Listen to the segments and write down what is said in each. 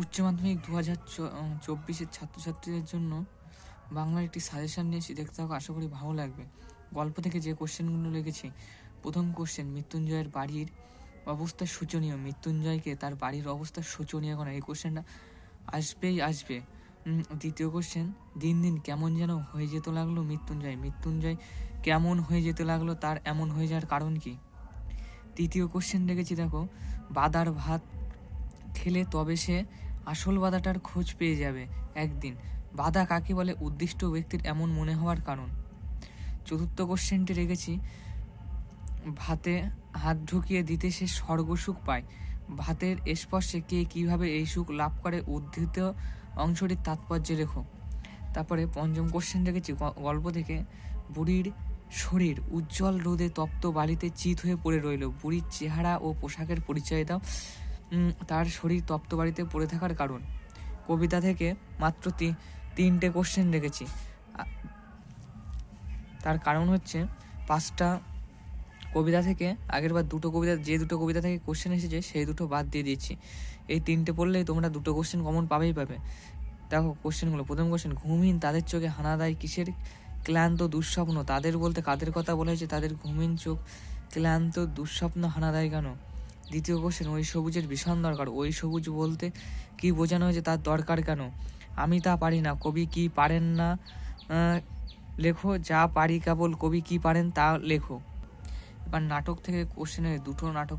উচ্চ মাধ্যমিক দু হাজার চব্বিশের ছাত্রছাত্রীদের জন্য বাংলার একটি সাজেশন নিয়েছি দেখতে থাকো, আশা করি ভালো লাগবে। গল্প থেকে যে কোশ্চেনগুলো লিখেছি প্রথম কোশ্চেন মৃত্যুঞ্জয়ের বাড়ির অবস্থা শোচনীয়। মৃত্যুঞ্জয়কে তার বাড়ির অবস্থা শোচনীয় কেন? এই কোশ্চেনটা আসবেই আসবে। দ্বিতীয় কোশ্চেন দিন দিন কেমন যেন হয়ে যেতে লাগল মৃত্যুঞ্জয়। মৃত্যুঞ্জয় কেমন হয়ে যেতে লাগল, তার এমন হয়ে যাওয়ার কারণ কি? তৃতীয় কোশ্চেন রেখেছি দেখো, বাদার ভাত খেলে তবে সে আসল বাধাটার খোঁজ পেয়ে যাবে একদিন। বাধা কাকে বলে উদ্দিষ্ট ব্যক্তির এমন মনে হওয়ার কারণ? চতুর্থ কোশ্চেনটি রেখেছি। ভাতে হাত ঢুকিয়ে দিতে সে স্বর্গসুখ পায়। ভাতের স্পর্শে কে কীভাবে এই সুখ লাভ করে উদ্ধৃত অংশটির তাৎপর্য রেখো তারপরে পঞ্চম কোশ্চেন রেখেছি গল্প থেকে। বুড়ির শরীর উজ্জ্বল রোদে তপ্ত বালিতে চিত হয়ে পড়ে রইল। বুড়ির চেহারা ও পোশাকের পরিচয় দাও। তার শরীর তপ্ত বাড়িতে পড়ে থাকার কারণ। কবিতা থেকে মাত্র তিনটে কোশ্চেন রেখেছি। তার কারণ হচ্ছে পাঁচটা কবিতা থেকে, আগের বার দুটো কবিতা, যে দুটো কবিতা থেকে কোশ্চেন এসেছে, সেই দুটো বাদ দিয়ে দিয়েছি। এই তিনটে পড়লেই তোমরা দুটো কোশ্চেন কমন পাবেই পাবে। দেখো কোশ্চেনগুলো প্রথম কোশ্চেন ঘুমহীন তাদের চোখে হানা দেয় কিসের? ক্লান্ত দুঃস্বপ্ন। তাদের বলতে কাদের কথা বলা হয়েছে? তাদের ঘুমহীন চোখ ক্লান্ত দুঃস্বপ্ন হানা দেয় কেন? দ্বিতীয় কোশ্চেন ওই সবুজের ভীষণ দরকার। ওই সবুজ বলতে কি বোঝানো হয়েছে, তার দরকার কেন? আমি তা পারি না। কবি কি পারেন না? লেখো, যা পারি কেবল কবি কি পারেন তা লেখো। এবার নাটক থেকে কোশ্চেনে দুটো নাটক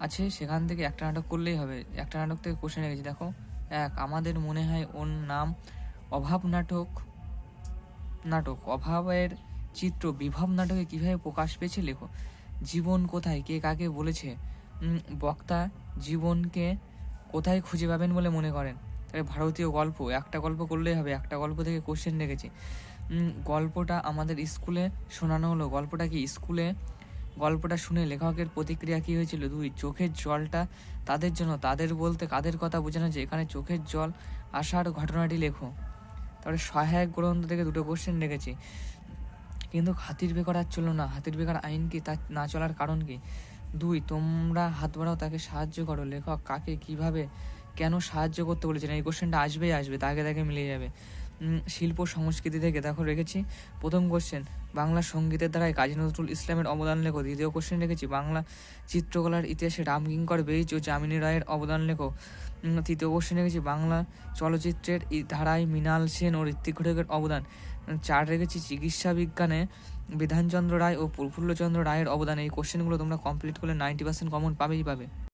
আছে, সেখান থেকে একটা নাটক করলেই হবে। একটা নাটক থেকে কোশ্চেন রেখেছি দেখো, এক, আমাদের মনে হয় ওর নাম অভাব নাটক। নাটক, অভাবের চিত্র, বিভব নাটকে কীভাবে প্রকাশ পেয়েছে লেখো। জীবন কোথায়? কে কাকে বলেছে? বক্তা জীবনকে কোথায় খুঁজে পাবেন বলে মনে করেন? তাহলে ভারতীয় গল্প, একটা গল্প করলেই হবে, একটা গল্প থেকে কোশ্চেন রেখেছি। গল্পটা আমাদের স্কুলে শোনানো হলো। গল্পটা কি? স্কুলে গল্পটা শুনে লেখকের প্রতিক্রিয়া কী হয়েছিল? দুই, চোখের জলটা তাদের জন্য, তাদের বলতে কাদের কথা বোঝানো যায় এখানে চোখের জল আসার ঘটনাটি লেখো। তারপরে সহায়ক গ্রন্থ থেকে দুটো কোশ্চেন রেখেছি। কিন্তু হাতির বেকার আর চলল না। হাতির বেকার আইন কি তা না চলার কারণ কি? দুই, তোমরা হাত বাড়াও, তাকে সাহায্য করো। লেখক, কাকে কীভাবে কেন সাহায্য করতে বলেছেন? এই কোশ্চেনটা আসবেই, আসবে, তাকে তাকে মিলে যাবে। শিল্প সংস্কৃতি থেকে দেখো রেখেছি। প্রথম কোশ্চেন বাংলা সঙ্গীতের দ্বারাই কাজী নজরুল ইসলামের অবদান লেখো। দ্বিতীয় কোশ্চেন রেখেছি, বাংলা চিত্রকলার ইতিহাসে রামকিঙ্কর বেইচ ও যামিনী রায়ের অবদান লেখো। তৃতীয় কোশ্চেন রেখেছি, বাংলা চলচ্চিত্রের ধারায় মৃণাল সেন ও ঋত্বিক ঘটকের অবদান। চার রেখেছি, চিকিৎসা বিজ্ঞানে বিধানচন্দ্র রায় ও প্রফুল্লচন্দ্র রায়ের অবদান। এই কোশ্চেনগুলো তোমরা কমপ্লিট করলে নাইনটি পার্সেন্ট কমন পাবেই পাবে।